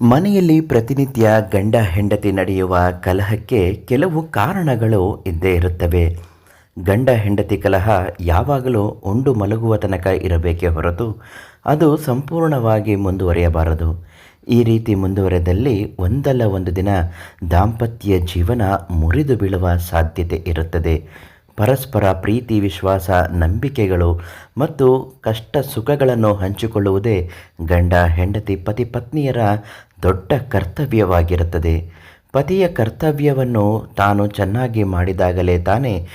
ಮನೆಯಲ್ಲಿ ಪ್ರತಿನಿತ್ಯ ಗಂಡ ಹೆಂಡತಿ ನಡೆಯುವ ಕಲಹಕ್ಕೆ ಕೆಲವು ಕಾರಣಗಳು ಇದ್ದೇ ಇರುತ್ತವೆ. ಗಂಡ ಹೆಂಡತಿ ಕಲಹ ಯಾವಾಗಲೂ ಉಂಡು ಮಲಗುವ ತನಕ ಇರಬೇಕೇ ಹೊರತು ಅದು ಸಂಪೂರ್ಣವಾಗಿ ಮುಂದುವರಿಯಬಾರದು. ಈ ರೀತಿ ಮುಂದುವರೆದಲ್ಲಿ ಒಂದಲ್ಲ ಒಂದು ದಿನ ದಾಂಪತ್ಯ ಜೀವನ ಮುರಿದು ಬೀಳುವ ಸಾಧ್ಯತೆ ಇರುತ್ತದೆ. ಪರಸ್ಪರ ಪ್ರೀತಿ, ವಿಶ್ವಾಸ, ನಂಬಿಕೆಗಳು ಮತ್ತು ಕಷ್ಟ ಸುಖಗಳನ್ನು ಹಂಚಿಕೊಳ್ಳುವುದೇ ಗಂಡ ಹೆಂಡತಿ ಪತಿ ಪತ್ನಿಯರ ದೊಡ್ಡ ಕರ್ತವ್ಯವಾಗಿರುತ್ತದೆ. ಪತಿಯ ಕರ್ತವ್ಯವನ್ನು ತಾನು ಚೆನ್ನಾಗಿ ಮಾಡಿದಾಗಲೇ ತಾನೇ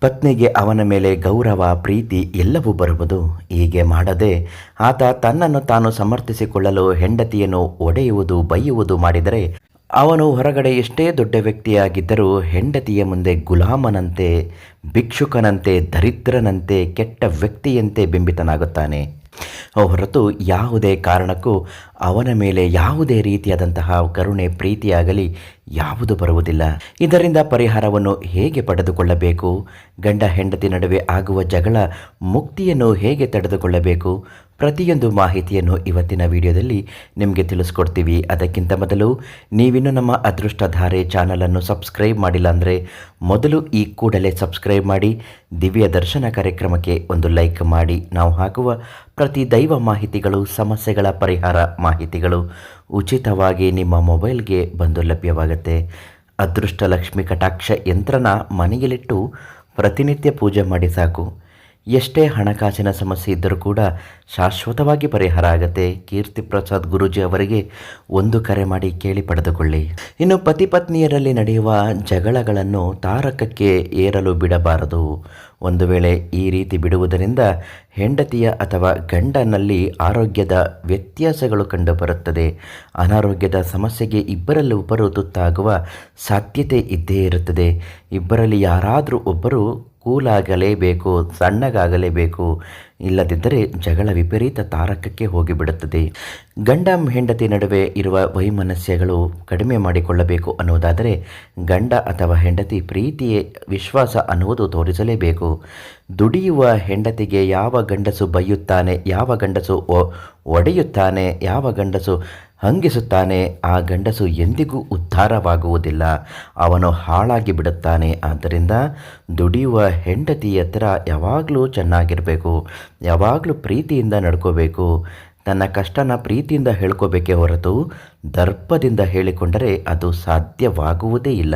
ಪತ್ನಿಗೆ ಅವನ ಮೇಲೆ ಗೌರವ, ಪ್ರೀತಿ ಎಲ್ಲವೂ ಬರುವುದು. ಹೀಗೆ ಮಾಡದೆ ಆತ ತನ್ನನ್ನು ತಾನು ಸಮರ್ಥಿಸಿಕೊಳ್ಳಲು ಹೆಂಡತಿಯನ್ನು ಒಡೆಯುವುದು, ಬೈಯುವುದು ಮಾಡಿದರೆ ಅವನು ಹೊರಗಡೆ ಎಷ್ಟೇ ದೊಡ್ಡ ವ್ಯಕ್ತಿಯಾಗಿದ್ದರೂ ಹೆಂಡತಿಯ ಮುಂದೆ ಗುಲಾಮನಂತೆ, ಭಿಕ್ಷುಕನಂತೆ, ದರಿದ್ರನಂತೆ, ಕೆಟ್ಟ ವ್ಯಕ್ತಿಯಂತೆ ಬಿಂಬಿತನಾಗುತ್ತಾನೆ. ಹೊರತು ಯಾವುದೇ ಕಾರಣಕ್ಕೂ ಅವನ ಮೇಲೆ ಯಾವುದೇ ರೀತಿಯಾದಂತಹ ಕರುಣೆ, ಪ್ರೀತಿಯಾಗಲಿ ಯಾವುದು ಬರುವುದಿಲ್ಲ. ಇದರಿಂದ ಪರಿಹಾರವನ್ನು ಹೇಗೆ ಪಡೆದುಕೊಳ್ಳಬೇಕು? ಗಂಡ ಹೆಂಡತಿ ನಡುವೆ ಆಗುವ ಜಗಳ, ಮುಕ್ತಿಯನ್ನು ಹೇಗೆ ತಡೆದುಕೊಳ್ಳಬೇಕು? ಪ್ರತಿಯೊಂದು ಮಾಹಿತಿಯನ್ನು ಇವತ್ತಿನ ವಿಡಿಯೋದಲ್ಲಿ ನಿಮಗೆ ತಿಳಿಸ್ಕೊಡ್ತೀವಿ. ಅದಕ್ಕಿಂತ ಮೊದಲು ನೀವಿನ್ನೂ ನಮ್ಮ ಅದೃಷ್ಟಧಾರೆ ಚಾನಲನ್ನು ಸಬ್ಸ್ಕ್ರೈಬ್ ಮಾಡಿಲ್ಲ ಅಂದರೆ ಮೊದಲು ಈ ಕೂಡಲೇ ಸಬ್ಸ್ಕ್ರೈಬ್ ಮಾಡಿ, ದಿವ್ಯ ದರ್ಶನ ಕಾರ್ಯಕ್ರಮಕ್ಕೆ ಒಂದು ಲೈಕ್ ಮಾಡಿ. ನಾವು ಹಾಕುವ ಪ್ರತಿ ದೈವ ಮಾಹಿತಿಗಳು, ಸಮಸ್ಯೆಗಳ ಪರಿಹಾರ ಮಾಹಿತಿಗಳು ಉಚಿತವಾಗಿ ನಿಮ್ಮ ಮೊಬೈಲ್ಗೆ ಬಂದು ಲಭ್ಯವಾಗುತ್ತೆ. ಅದೃಷ್ಟ ಲಕ್ಷ್ಮಿ ಕಟಾಕ್ಷ ಯಂತ್ರನ ಮನೆಯಲ್ಲಿಟ್ಟು ಪ್ರತಿನಿತ್ಯ ಪೂಜೆ ಮಾಡಿ ಸಾಕು. ಎಷ್ಟೇ ಹಣಕಾಸಿನ ಸಮಸ್ಯೆ ಇದ್ದರೂ ಕೂಡ ಶಾಶ್ವತವಾಗಿ ಪರಿಹಾರ ಆಗುತ್ತೆ. ಕೀರ್ತಿ ಪ್ರಸಾದ್ ಗುರೂಜಿ ಅವರಿಗೆ ಒಂದು ಕರೆ ಮಾಡಿ ಕೇಳಿ ಪಡೆದುಕೊಳ್ಳಿ. ಇನ್ನು ಪತಿ ಪತ್ನಿಯರಲ್ಲಿ ನಡೆಯುವ ಜಗಳಗಳನ್ನು ತಾರಕಕ್ಕೆ ಏರಲು ಬಿಡಬಾರದು. ಒಂದು ವೇಳೆ ಈ ರೀತಿ ಬಿಡುವುದರಿಂದ ಹೆಂಡತಿಯ ಅಥವಾ ಗಂಡನಲ್ಲಿ ಆರೋಗ್ಯದ ವ್ಯತ್ಯಾಸಗಳು ಕಂಡುಬರುತ್ತದೆ. ಅನಾರೋಗ್ಯದ ಸಮಸ್ಯೆಗೆ ಇಬ್ಬರಲ್ಲಿ ಒಬ್ಬರು ತುತ್ತಾಗುವ ಸಾಧ್ಯತೆ ಇದ್ದೇ ಇರುತ್ತದೆ. ಇಬ್ಬರಲ್ಲಿ ಯಾರಾದರೂ ಒಬ್ಬರು ಕೂಲಾಗಲೇಬೇಕು ಸಣ್ಣಗಾಗಲೇಬೇಕು. ಇಲ್ಲದಿದ್ದರೆ ಜಗಳ ವಿಪರೀತ ತಾರಕಕ್ಕೆ ಹೋಗಿಬಿಡುತ್ತದೆ. ಗಂಡ ಹೆಂಡತಿ ನಡುವೆ ಇರುವ ವೈಮನಸ್ಯಗಳು ಕಡಿಮೆ ಮಾಡಿಕೊಳ್ಳಬೇಕು ಅನ್ನುವುದಾದರೆ ಗಂಡ ಅಥವಾ ಹೆಂಡತಿ ಪ್ರೀತಿಯೇ ವಿಶ್ವಾಸ ಅನ್ನುವುದು ತೋರಿಸಲೇಬೇಕು. ದುಡಿಯುವ ಹೆಂಡತಿಗೆ ಯಾವ ಗಂಡಸು ಬೈಯುತ್ತಾನೆ, ಯಾವ ಗಂಡಸು ಒಡೆಯುತ್ತಾನೆ, ಯಾವ ಗಂಡಸು ಹಂಗಿಸುತ್ತಾನೆ, ಆ ಗಂಡಸು ಎಂದಿಗೂ ಉದ್ಧಾರವಾಗುವುದಿಲ್ಲ. ಅವನು ಹಾಳಾಗಿ ಬಿಡುತ್ತಾನೆ. ಆದ್ದರಿಂದ ದುಡಿಯುವ ಹೆಂಡತಿ ಹತ್ರ ಯಾವಾಗಲೂ ಚೆನ್ನಾಗಿರಬೇಕು. ಯಾವಾಗಲೂ ಪ್ರೀತಿಯಿಂದ ನಡ್ಕೋಬೇಕು. ತನ್ನ ಕಷ್ಟನ ಪ್ರೀತಿಯಿಂದ ಹೇಳ್ಕೋಬೇಕೇ ಹೊರತು ದರ್ಪದಿಂದ ಹೇಳಿಕೊಂಡರೆ ಅದು ಸಾಧ್ಯವಾಗುವುದೇ ಇಲ್ಲ.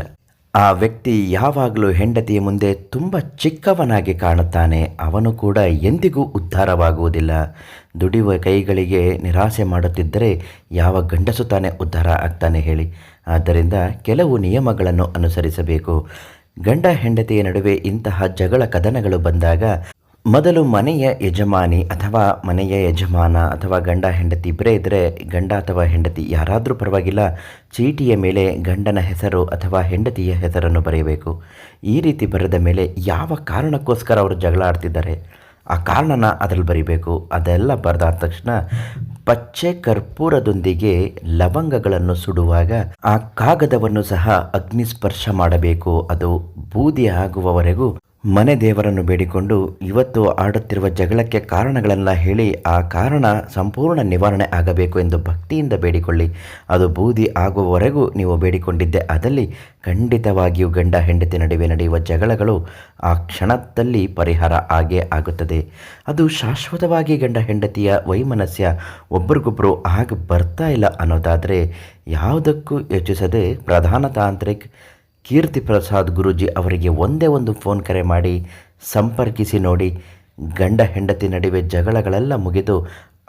ಆ ವ್ಯಕ್ತಿ ಯಾವಾಗಲೂ ಹೆಂಡತಿಯ ಮುಂದೆ ತುಂಬ ಚಿಕ್ಕವನಾಗಿ ಕಾಣುತ್ತಾನೆ. ಅವನು ಕೂಡ ಎಂದಿಗೂ ಉದ್ಧಾರವಾಗುವುದಿಲ್ಲ. ದುಡಿಯುವ ಕೈಗಳಿಗೆ ನಿರಾಸೆ ಮಾಡುತ್ತಿದ್ದರೆ ಯಾವ ಗಂಡಸು ತಾನೇ ಉದ್ಧಾರ ಆಗ್ತಾನೆ ಹೇಳಿ. ಆದ್ದರಿಂದ ಕೆಲವು ನಿಯಮಗಳನ್ನು ಅನುಸರಿಸಬೇಕು. ಗಂಡ ಹೆಂಡತಿಯ ನಡುವೆ ಇಂತಹ ಜಗಳ ಕದನಗಳು ಬಂದಾಗ ಮೊದಲು ಮನೆಯ ಯಜಮಾನಿ ಅಥವಾ ಮನೆಯ ಯಜಮಾನ ಅಥವಾ ಗಂಡ, ಹೆಂಡತಿ ಇಬ್ಬರೇ ಇದ್ದರೆ ಗಂಡ ಅಥವಾ ಹೆಂಡತಿ ಯಾರಾದರೂ ಪರವಾಗಿಲ್ಲ, ಚೀಟಿಯ ಮೇಲೆ ಗಂಡನ ಹೆಸರು ಅಥವಾ ಹೆಂಡತಿಯ ಹೆಸರನ್ನು ಬರೆಯಬೇಕು. ಈ ರೀತಿ ಬರೆದ ಮೇಲೆ ಯಾವ ಕಾರಣಕ್ಕೋಸ್ಕರ ಅವರು ಜಗಳ ಆಡ್ತಿದ್ದಾರೆ? ಆ ಕಾರಣನ ಅದರಲ್ಲಿ ಬರಿಬೇಕು. ಅದೆಲ್ಲ ಬರೆದಾದ ತಕ್ಷಣ ಪಚ್ಚೆ ಕರ್ಪೂರದೊಂದಿಗೆ ಲವಂಗಗಳನ್ನು ಸುಡುವಾಗ ಆ ಕಾಗದವನ್ನು ಸಹ ಅಗ್ನಿಸ್ಪರ್ಶ ಮಾಡಬೇಕು. ಅದು ಬೂದಿ ಆಗುವವರೆಗೂ ಮನೆ ದೇವರನ್ನು ಬೇಡಿಕೊಂಡು ಇವತ್ತು ಆಡುತ್ತಿರುವ ಜಗಳಕ್ಕೆ ಕಾರಣಗಳನ್ನು ಹೇಳಿ ಆ ಕಾರಣ ಸಂಪೂರ್ಣ ನಿವಾರಣೆ ಆಗಬೇಕು ಎಂದು ಭಕ್ತಿಯಿಂದ ಬೇಡಿಕೊಳ್ಳಿ. ಅದು ಬೂದಿ ಆಗುವವರೆಗೂ ನೀವು ಬೇಡಿಕೊಂಡಿದ್ದೆ ಅದಲ್ಲಿ ಖಂಡಿತವಾಗಿಯೂ ಗಂಡ ಹೆಂಡತಿ ನಡುವೆ ನಡೆಯುವ ಜಗಳಗಳು ಆ ಕ್ಷಣದಲ್ಲಿ ಪರಿಹಾರ ಆಗೇ ಆಗುತ್ತದೆ. ಅದು ಶಾಶ್ವತವಾಗಿ ಗಂಡ ಹೆಂಡತಿಯ ವೈಮನಸ್ಯ ಒಬ್ಬರಿಗೊಬ್ಬರು ಆಗ ಬರ್ತಾ ಇಲ್ಲ ಅನ್ನೋದಾದರೆ ಯಾವುದಕ್ಕೂ ಯೋಚಿಸದೆ ಪ್ರಧಾನ ತಾಂತ್ರಿಕ್ ಕೀರ್ತಿ ಪ್ರಸಾದ್ ಗುರೂಜಿ ಅವರಿಗೆ ಒಂದೇ ಒಂದು ಫೋನ್ ಕರೆ ಮಾಡಿ ಸಂಪರ್ಕಿಸಿ ನೋಡಿ, ಗಂಡ ಹೆಂಡತಿ ನಡುವೆ ಜಗಳಗಳೆಲ್ಲ ಮುಗಿದು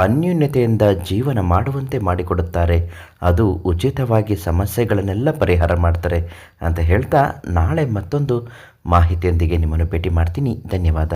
ಅನ್ಯೂನ್ಯತೆಯಿಂದ ಜೀವನ ಮಾಡುವಂತೆ ಮಾಡಿಕೊಡುತ್ತಾರೆ. ಅದು ಉಚಿತವಾಗಿ ಸಮಸ್ಯೆಗಳನ್ನೆಲ್ಲ ಪರಿಹಾರ ಮಾಡ್ತಾರೆ ಅಂತ ಹೇಳ್ತಾ ನಾಳೆ ಮತ್ತೊಂದು ಮಾಹಿತಿಯೊಂದಿಗೆ ನಿಮ್ಮನ್ನು ಭೇಟಿ ಮಾಡ್ತೀನಿ. ಧನ್ಯವಾದ.